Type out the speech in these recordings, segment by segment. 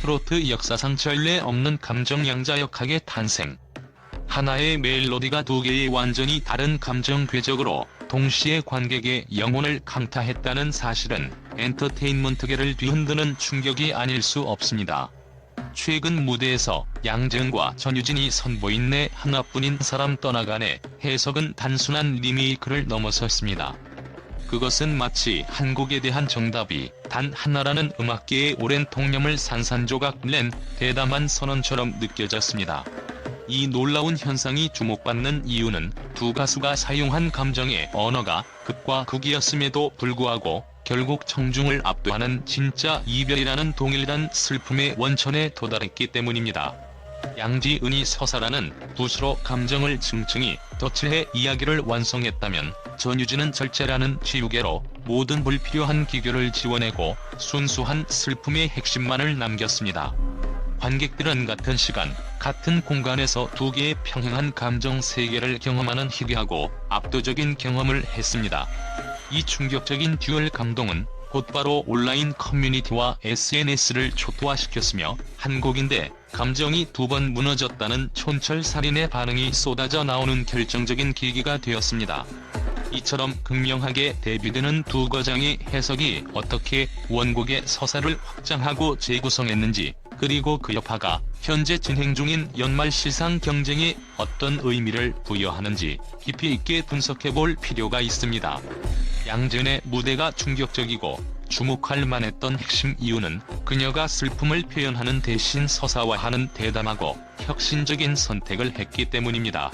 트로트 역사상 전례 없는 감정 양자 역학의 탄생. 하나의 멜로디가 두 개의 완전히 다른 감정 궤적으로 동시에 관객의 영혼을 강타했다는 사실은 엔터테인먼트계를 뒤흔드는 충격이 아닐 수 없습니다. 최근 무대에서 양재은과 전유진이 선보인 내 하나뿐인 사람 떠나가네 해석은 단순한 리메이크를 넘어섰습니다. 그것은 마치 한국에 대한 정답이 단 하나라는 음악계의 오랜 통념을 산산조각 낸 대담한 선언처럼 느껴졌습니다. 이 놀라운 현상이 주목받는 이유는 두 가수가 사용한 감정의 언어가 극과 극이었음에도 불구하고 결국 청중을 압도하는 진짜 이별이라는 동일한 슬픔의 원천에 도달했기 때문입니다. 양지은이 서사라는 붓으로 감정을 층층이 덧칠해 이야기를 완성했다면 전유진은 절제라는 지우개로 모든 불필요한 기교를 지워내고 순수한 슬픔의 핵심만을 남겼습니다. 관객들은 같은 시간, 같은 공간에서 두 개의 평행한 감정 세계를 경험하는 희귀하고 압도적인 경험을 했습니다. 이 충격적인 듀얼 감동은 곧바로 온라인 커뮤니티와 SNS를 초토화시켰으며 한 곡인데 감정이 두 번 무너졌다는 촌철살인의 반응이 쏟아져 나오는 결정적인 계기가 되었습니다. 이처럼 극명하게 대비되는 두 거장의 해석이 어떻게 원곡의 서사를 확장하고 재구성했는지 그리고 그 여파가 현재 진행 중인 연말 시상 경쟁에 어떤 의미를 부여하는지 깊이 있게 분석해 볼 필요가 있습니다. 양전의 무대가 충격적이고 주목할 만했던 핵심 이유는 그녀가 슬픔을 표현하는 대신 서사화하는 대담하고 혁신적인 선택을 했기 때문입니다.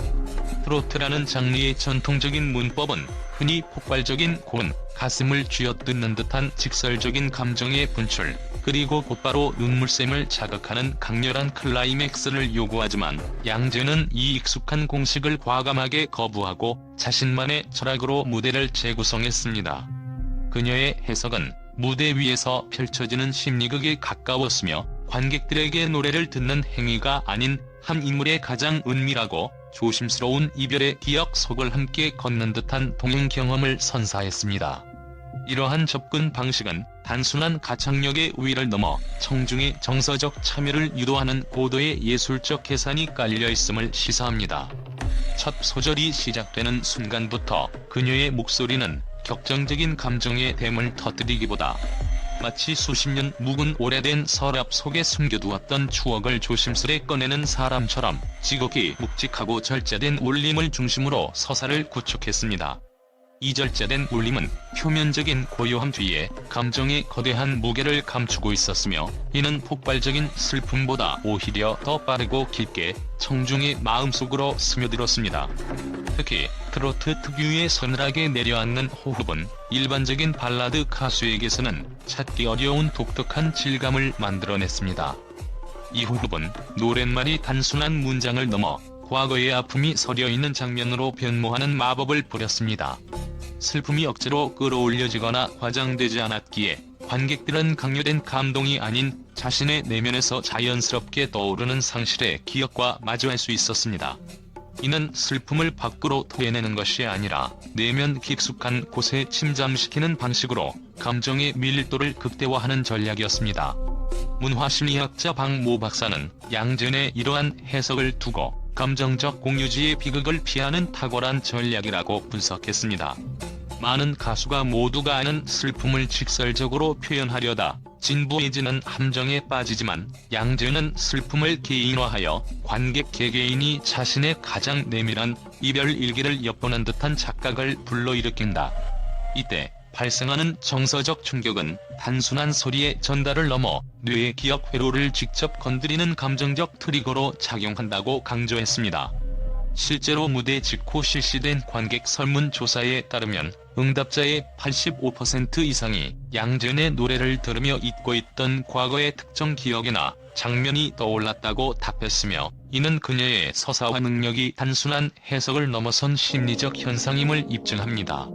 트로트라는 장르의 전통적인 문법은 흔히 폭발적인 고음, 가슴을 쥐어뜯는 듯한 직설적인 감정의 분출, 그리고 곧바로 눈물샘을 자극하는 강렬한 클라이맥스를 요구하지만 양재는 이 익숙한 공식을 과감하게 거부하고 자신만의 철학으로 무대를 재구성했습니다. 그녀의 해석은 무대 위에서 펼쳐지는 심리극에 가까웠으며 관객들에게 노래를 듣는 행위가 아닌 한 인물의 가장 은밀하고 조심스러운 이별의 기억 속을 함께 걷는 듯한 동행 경험을 선사했습니다. 이러한 접근 방식은 단순한 가창력의 우위를 넘어 청중의 정서적 참여를 유도하는 고도의 예술적 계산이 깔려 있음을 시사합니다. 첫 소절이 시작되는 순간부터 그녀의 목소리는 격정적인 감정의 댐을 터뜨리기보다 마치 수십 년 묵은 오래된 서랍 속에 숨겨두었던 추억을 조심스레 꺼내는 사람처럼 지극히 묵직하고 절제된 울림을 중심으로 서사를 구축했습니다. 이 절제된 울림은 표면적인 고요함 뒤에 감정의 거대한 무게를 감추고 있었으며 이는 폭발적인 슬픔보다 오히려 더 빠르고 깊게 청중의 마음속으로 스며들었습니다. 특히 트로트 특유의 서늘하게 내려앉는 호흡은 일반적인 발라드 가수에게서는 찾기 어려운 독특한 질감을 만들어냈습니다. 이 호흡은 노랫말이 단순한 문장을 넘어 과거의 아픔이 서려 있는 장면으로 변모하는 마법을 부렸습니다. 슬픔이 억지로 끌어올려지거나 과장되지 않았기에 관객들은 강요된 감동이 아닌 자신의 내면에서 자연스럽게 떠오르는 상실의 기억과 마주할 수 있었습니다. 이는 슬픔을 밖으로 토해내는 것이 아니라 내면 깊숙한 곳에 침잠시키는 방식으로 감정의 밀도를 극대화하는 전략이었습니다. 문화심리학자 박모 박사는 양전의 이러한 해석을 두고 감정적 공유지의 비극을 피하는 탁월한 전략이라고 분석했습니다. 많은 가수가 모두가 아는 슬픔을 직설적으로 표현하려다 진부해지는 함정에 빠지지만 양재는 슬픔을 개인화하여 관객 개개인이 자신의 가장 내밀한 이별 일기를 엿보는 듯한 착각을 불러일으킨다. 이때 발생하는 정서적 충격은 단순한 소리의 전달을 넘어 뇌의 기억 회로를 직접 건드리는 감정적 트리거로 작용한다고 강조했습니다. 실제로 무대 직후 실시된 관객 설문조사에 따르면 응답자의 85% 이상이 양전의 노래를 들으며 잊고 있던 과거의 특정 기억이나 장면이 떠올랐다고 답했으며 이는 그녀의 서사화 능력이 단순한 해석을 넘어선 심리적 현상임을 입증합니다.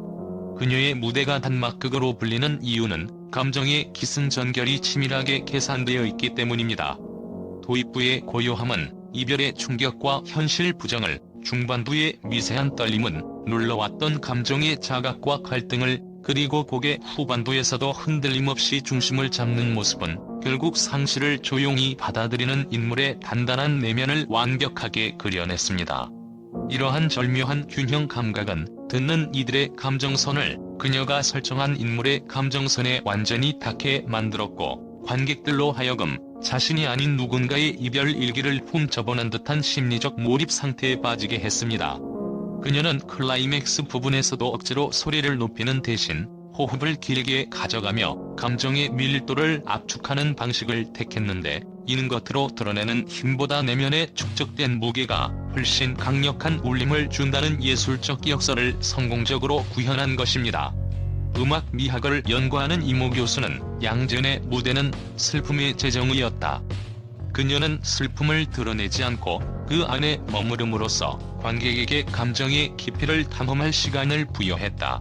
그녀의 무대가 단막극으로 불리는 이유는 감정의 기승전결이 치밀하게 계산되어 있기 때문입니다. 도입부의 고요함은 이별의 충격과 현실 부정을 중반부의 미세한 떨림은 눌러왔던 감정의 자각과 갈등을 그리고 곡의 후반부에서도 흔들림 없이 중심을 잡는 모습은 결국 상실을 조용히 받아들이는 인물의 단단한 내면을 완벽하게 그려냈습니다. 이러한 절묘한 균형 감각은 듣는 이들의 감정선을 그녀가 설정한 인물의 감정선에 완전히 닿게 만들었고 관객들로 하여금 자신이 아닌 누군가의 이별 일기를 훔쳐보는 듯한 심리적 몰입 상태에 빠지게 했습니다. 그녀는 클라이맥스 부분에서도 억지로 소리를 높이는 대신 호흡을 길게 가져가며 감정의 밀도를 압축하는 방식을 택했는데 이는 겉으로 드러내는 힘보다 내면에 축적된 무게가 훨씬 강력한 울림을 준다는 예술적 역설을 성공적으로 구현한 것입니다. 음악 미학을 연구하는 이모 교수는 양전의 무대는 슬픔의 재정이었다. 그녀는 슬픔을 드러내지 않고 그 안에 머무름으로써 관객에게 감정의 깊이를 탐험할 시간을 부여했다.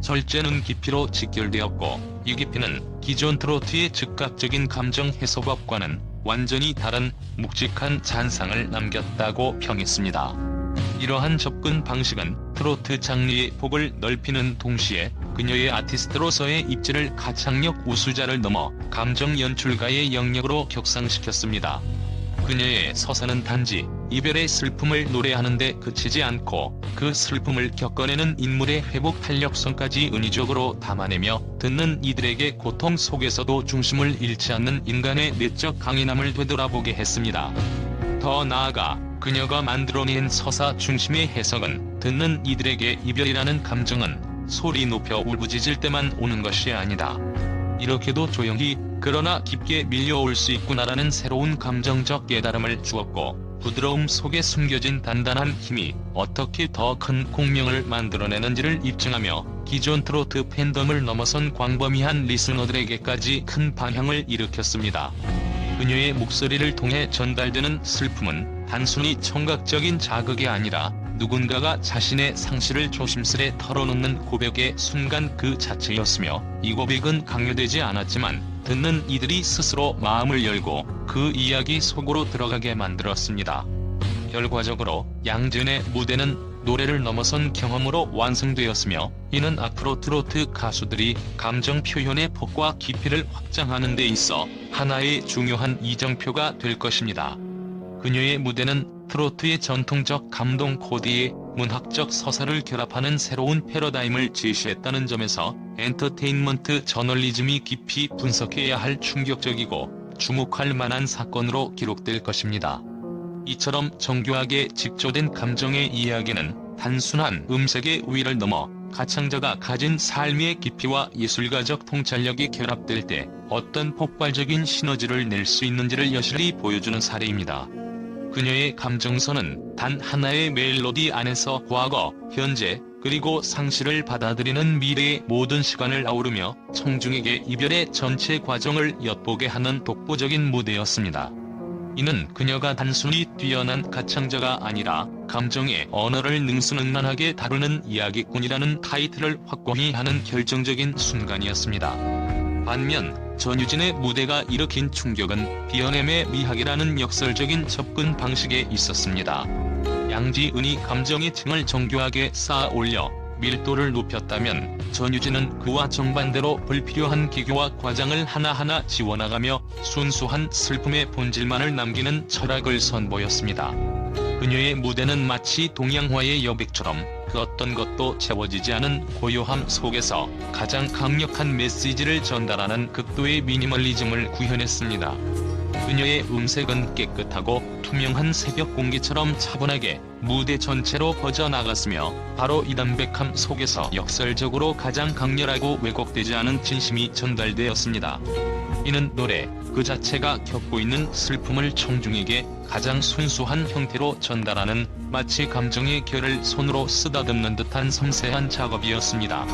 절제는 깊이로 직결되었고 이 깊이는 기존 트로트의 즉각적인 감정 해소법과는 완전히 다른 묵직한 잔상을 남겼다고 평했습니다. 이러한 접근 방식은 트로트 장르의 폭을 넓히는 동시에 그녀의 아티스트로서의 입지를 가창력 우수자를 넘어 감정 연출가의 영역으로 격상시켰습니다. 그녀의 서사는 단지 이별의 슬픔을 노래하는데 그치지 않고 그 슬픔을 겪어내는 인물의 회복 탄력성까지 은유적으로 담아내며 듣는 이들에게 고통 속에서도 중심을 잃지 않는 인간의 내적 강인함을 되돌아보게 했습니다. 더 나아가 그녀가 만들어낸 서사 중심의 해석은 듣는 이들에게 이별이라는 감정은 소리 높여 울부짖을 때만 오는 것이 아니다. 이렇게도 조용히 그러나 깊게 밀려올 수 있구나라는 새로운 감정적 깨달음을 주었고 부드러움 속에 숨겨진 단단한 힘이 어떻게 더 큰 공명을 만들어내는지를 입증하며 기존 트로트 팬덤을 넘어선 광범위한 리스너들에게까지 큰 방향을 일으켰습니다. 그녀의 목소리를 통해 전달되는 슬픔은 단순히 청각적인 자극이 아니라 누군가가 자신의 상실을 조심스레 털어놓는 고백의 순간 그 자체였으며 이 고백은 강요되지 않았지만 듣는 이들이 스스로 마음을 열고 그 이야기 속으로 들어가게 만들었습니다. 결과적으로 양진의 무대는 노래를 넘어선 경험으로 완성되었으며 이는 앞으로 트로트 가수들이 감정 표현의 폭과 깊이를 확장하는 데 있어 하나의 중요한 이정표가 될 것입니다. 그녀의 무대는 트로트의 전통적 감동 코드에 문학적 서사를 결합하는 새로운 패러다임을 제시했다는 점에서 엔터테인먼트 저널리즘이 깊이 분석해야 할 충격적이고 주목할 만한 사건으로 기록될 것입니다. 이처럼 정교하게 직조된 감정의 이야기는 단순한 음색의 우위를 넘어 가창자가 가진 삶의 깊이와 예술가적 통찰력이 결합될 때 어떤 폭발적인 시너지를 낼 수 있는지를 여실히 보여주는 사례입니다. 그녀의 감정선은 단 하나의 멜로디 안에서 과거, 현재, 그리고 상실을 받아들이는 미래의 모든 시간을 아우르며 청중에게 이별의 전체 과정을 엿보게 하는 독보적인 무대였습니다. 이는 그녀가 단순히 뛰어난 가창자가 아니라 감정의 언어를 능수능란하게 다루는 이야기꾼이라는 타이틀을 확고히 하는 결정적인 순간이었습니다. 반면 전유진의 무대가 일으킨 충격은 비어냄의 미학이라는 역설적인 접근 방식에 있었습니다. 양지은이 감정의 층을 정교하게 쌓아 올려 밀도를 높였다면 전유진은 그와 정반대로 불필요한 기교와 과장을 하나하나 지워나가며 순수한 슬픔의 본질만을 남기는 철학을 선보였습니다. 그녀의 무대는 마치 동양화의 여백처럼 그 어떤 것도 채워지지 않은 고요함 속에서 가장 강력한 메시지를 전달하는 극도의 미니멀리즘을 구현했습니다. 그녀의 음색은 깨끗하고 투명한 새벽 공기처럼 차분하게 무대 전체로 퍼져나갔으며 바로 이 담백함 속에서 역설적으로 가장 강렬하고 왜곡되지 않은 진심이 전달되었습니다. 이는 노래 그 자체가 겪고 있는 슬픔을 청중에게 가장 순수한 형태로 전달하는 마치 감정의 결을 손으로 쓰다듬는 듯한 섬세한 작업이었습니다.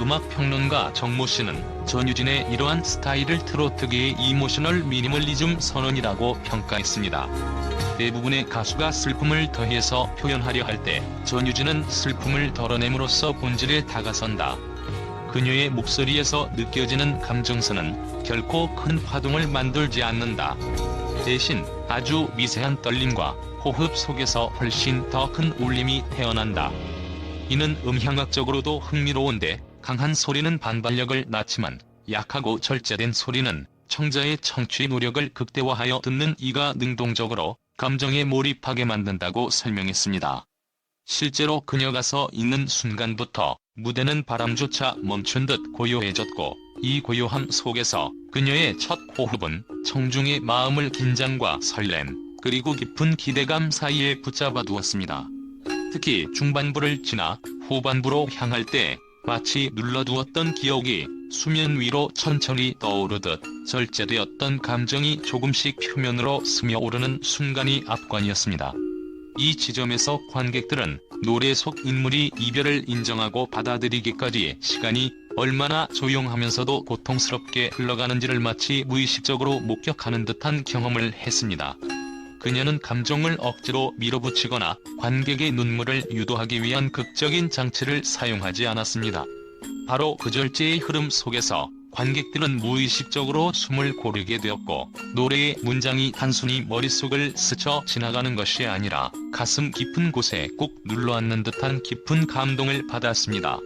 음악평론가 정모 씨는 전유진의 이러한 스타일을 트로트계의 이모셔널 미니멀리즘 선언이라고 평가했습니다. 대부분의 가수가 슬픔을 더해서 표현하려 할 때 전유진은 슬픔을 덜어냄으로써 본질에 다가선다. 그녀의 목소리에서 느껴지는 감정선은 결코 큰 화동을 만들지 않는다. 대신 아주 미세한 떨림과 호흡 속에서 훨씬 더 큰 울림이 태어난다. 이는 음향학적으로도 흥미로운데 강한 소리는 반발력을 낳지만 약하고 절제된 소리는 청자의 청취 노력을 극대화하여 듣는 이가 능동적으로 감정에 몰입하게 만든다고 설명했습니다. 실제로 그녀가 서 있는 순간부터 무대는 바람조차 멈춘 듯 고요해졌고 이 고요함 속에서 그녀의 첫 호흡은 청중의 마음을 긴장과 설렘 그리고 깊은 기대감 사이에 붙잡아 두었습니다. 특히 중반부를 지나 후반부로 향할 때 마치 눌러두었던 기억이 수면 위로 천천히 떠오르듯 절제되었던 감정이 조금씩 표면으로 스며오르는 순간이 압권이었습니다. 이 지점에서 관객들은 노래 속 인물이 이별을 인정하고 받아들이기까지 시간이 얼마나 조용하면서도 고통스럽게 흘러가는지를 마치 무의식적으로 목격하는 듯한 경험을 했습니다. 그녀는 감정을 억지로 밀어붙이거나 관객의 눈물을 유도하기 위한 극적인 장치를 사용하지 않았습니다. 바로 그 절제의 흐름 속에서 관객들은 무의식적으로 숨을 고르게 되었고 노래의 문장이 단순히 머릿속을 스쳐 지나가는 것이 아니라 가슴 깊은 곳에 꾹 눌러앉는 듯한 깊은 감동을 받았습니다.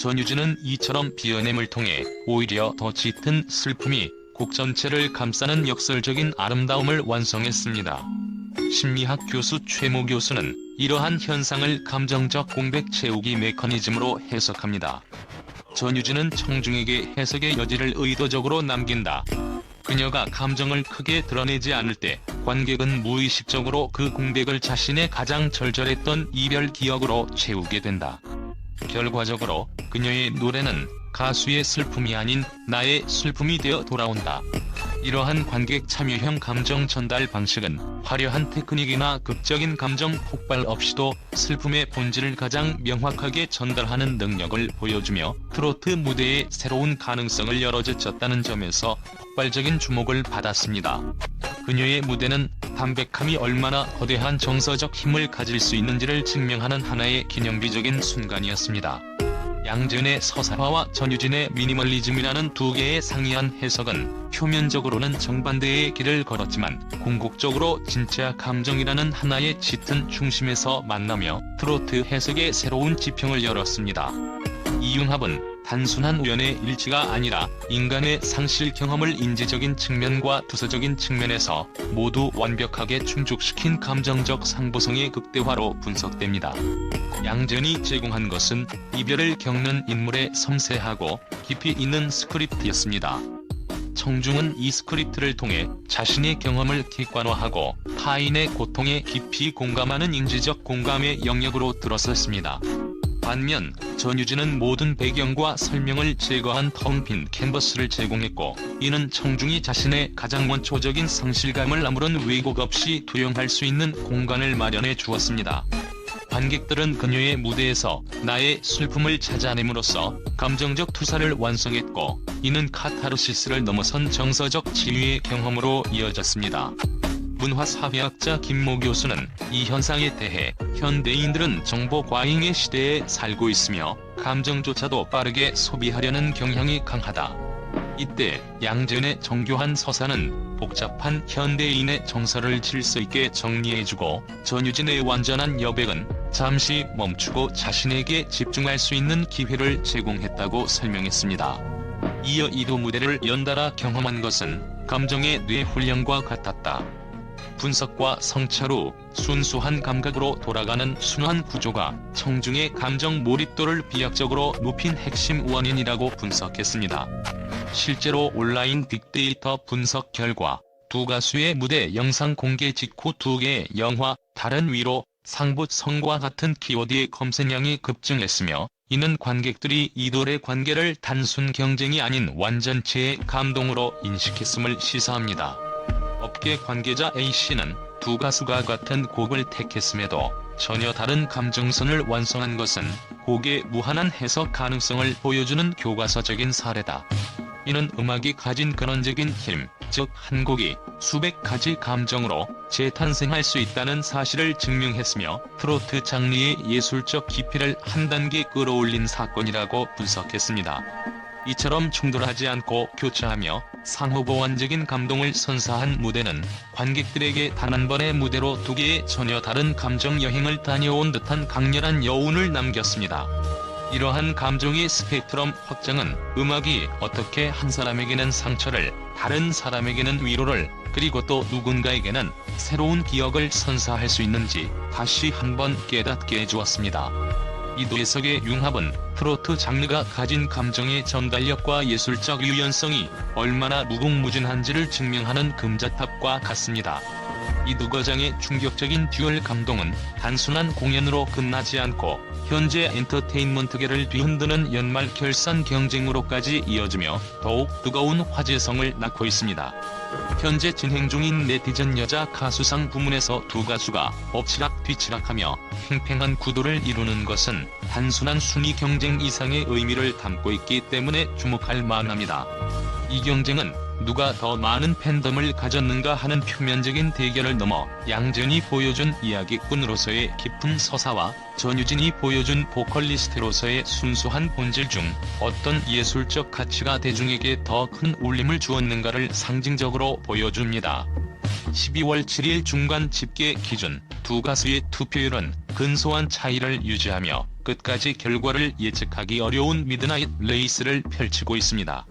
전유진은 이처럼 비어냄을 통해 오히려 더 짙은 슬픔이 곡 전체를 감싸는 역설적인 아름다움을 완성했습니다. 심리학 교수 최모 교수는 이러한 현상을 감정적 공백 채우기 메커니즘으로 해석합니다. 전유진은 청중에게 해석의 여지를 의도적으로 남긴다. 그녀가 감정을 크게 드러내지 않을 때 관객은 무의식적으로 그 공백을 자신의 가장 절절했던 이별 기억으로 채우게 된다. 결과적으로 그녀의 노래는 가수의 슬픔이 아닌 나의 슬픔이 되어 돌아온다. 이러한 관객 참여형 감정 전달 방식은 화려한 테크닉이나 극적인 감정 폭발 없이도 슬픔의 본질을 가장 명확하게 전달하는 능력을 보여주며 트로트 무대에 새로운 가능성을 열어젖혔다는 점에서 폭발적인 주목을 받았습니다. 그녀의 무대는 담백함이 얼마나 거대한 정서적 힘을 가질 수 있는지를 증명하는 하나의 기념비적인 순간이었습니다. 양준의 서사화와 전유진의 미니멀리즘이라는 두 개의 상이한 해석은 표면적으로는 정반대의 길을 걸었지만 궁극적으로 진짜 감정이라는 하나의 짙은 중심에서 만나며 트로트 해석의 새로운 지평을 열었습니다. 이 융합은 단순한 우연의 일치가 아니라 인간의 상실 경험을 인지적인 측면과 두서적인 측면에서 모두 완벽하게 충족시킨 감정적 상보성의 극대화로 분석됩니다. 양전이 제공한 것은 이별을 겪는 인물의 섬세하고 깊이 있는 스크립트였습니다. 청중은 이 스크립트를 통해 자신의 경험을 객관화하고 타인의 고통에 깊이 공감하는 인지적 공감의 영역으로 들어섰습니다. 반면 전유진은 모든 배경과 설명을 제거한 텅 빈 캔버스를 제공했고 이는 청중이 자신의 가장 원초적인 상실감을 아무런 왜곡 없이 투영할 수 있는 공간을 마련해 주었습니다. 관객들은 그녀의 무대에서 나의 슬픔을 찾아냄으로써 감정적 투사를 완성했고 이는 카타르시스를 넘어선 정서적 치유의 경험으로 이어졌습니다. 문화사회학자 김모 교수는 이 현상에 대해 현대인들은 정보 과잉의 시대에 살고 있으며 감정조차도 빠르게 소비하려는 경향이 강하다. 이때 양전의 정교한 서사는 복잡한 현대인의 정서를 질서 있게 정리해주고 전유진의 완전한 여백은 잠시 멈추고 자신에게 집중할 수 있는 기회를 제공했다고 설명했습니다. 이어 이두 무대를 연달아 경험한 것은 감정의 뇌 훈련과 같았다. 분석과 성찰 후 순수한 감각으로 돌아가는 순환 구조가 청중의 감정 몰입도를 비약적으로 높인 핵심 원인이라고 분석했습니다. 실제로 온라인 빅데이터 분석 결과 두 가수의 무대 영상 공개 직후 두 개의 영화 다른 위로 상부성과 같은 키워드의 검색량이 급증했으며 이는 관객들이 이돌의 관계를 단순 경쟁이 아닌 완전체의 감동으로 인식했음을 시사합니다. 업계 관계자 A씨는 두 가수가 같은 곡을 택했음에도 전혀 다른 감정선을 완성한 것은 곡의 무한한 해석 가능성을 보여주는 교과서적인 사례다. 이는 음악이 가진 근원적인 힘, 즉 한 곡이 수백 가지 감정으로 재탄생할 수 있다는 사실을 증명했으며 트로트 장르의 예술적 깊이를 한 단계 끌어올린 사건이라고 분석했습니다. 이처럼 충돌하지 않고 교차하며 상호 보완적인 감동을 선사한 무대는 관객들에게 단 한 번의 무대로 두 개의 전혀 다른 감정 여행을 다녀온 듯한 강렬한 여운을 남겼습니다. 이러한 감정의 스펙트럼 확장은 음악이 어떻게 한 사람에게는 상처를, 다른 사람에게는 위로를, 그리고 또 누군가에게는 새로운 기억을 선사할 수 있는지 다시 한번 깨닫게 해주었습니다. 이 뇌석의 융합은 트로트 장르가 가진 감정의 전달력과 예술적 유연성이 얼마나 무궁무진한지를 증명하는 금자탑과 같습니다. 이두 거장의 충격적인 듀얼 감동은 단순한 공연으로 끝나지 않고 현재 엔터테인먼트계를 뒤흔드는 연말 결산 경쟁으로까지 이어지며 더욱 뜨거운 화제성을 낳고 있습니다. 현재 진행 중인 네티즌 여자 가수상 부문에서 두 가수가 엎치락 뒤치락하며 팽팽한 구도를 이루는 것은 단순한 순위 경쟁 이상의 의미를 담고 있기 때문에 주목할 만합니다. 이 경쟁은 누가 더 많은 팬덤을 가졌는가 하는 표면적인 대결을 넘어 양전이 보여준 이야기꾼으로서의 깊은 서사와 전유진이 보여준 보컬리스트로서의 순수한 본질 중 어떤 예술적 가치가 대중에게 더 큰 울림을 주었는가를 상징적으로 보여줍니다. 12월 7일 중간 집계 기준 두 가수의 투표율은 근소한 차이를 유지하며 끝까지 결과를 예측하기 어려운 미드나잇 레이스를 펼치고 있습니다.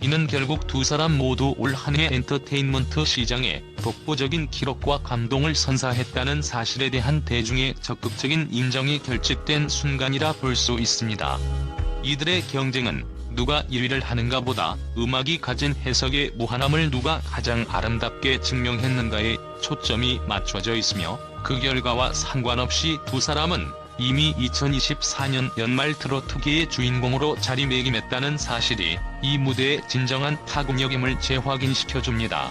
이는 결국 두 사람 모두 올 한 해 엔터테인먼트 시장에 독보적인 기록과 감동을 선사했다는 사실에 대한 대중의 적극적인 인정이 결집된 순간이라 볼 수 있습니다. 이들의 경쟁은 누가 1위를 하는가 보다 음악이 가진 해석의 무한함을 누가 가장 아름답게 증명했는가에 초점이 맞춰져 있으며 그 결과와 상관없이 두 사람은 이미 2024년 연말 트로트계의 주인공으로 자리매김했다는 사실이 이 무대의 진정한 타국역임을 재확인시켜줍니다.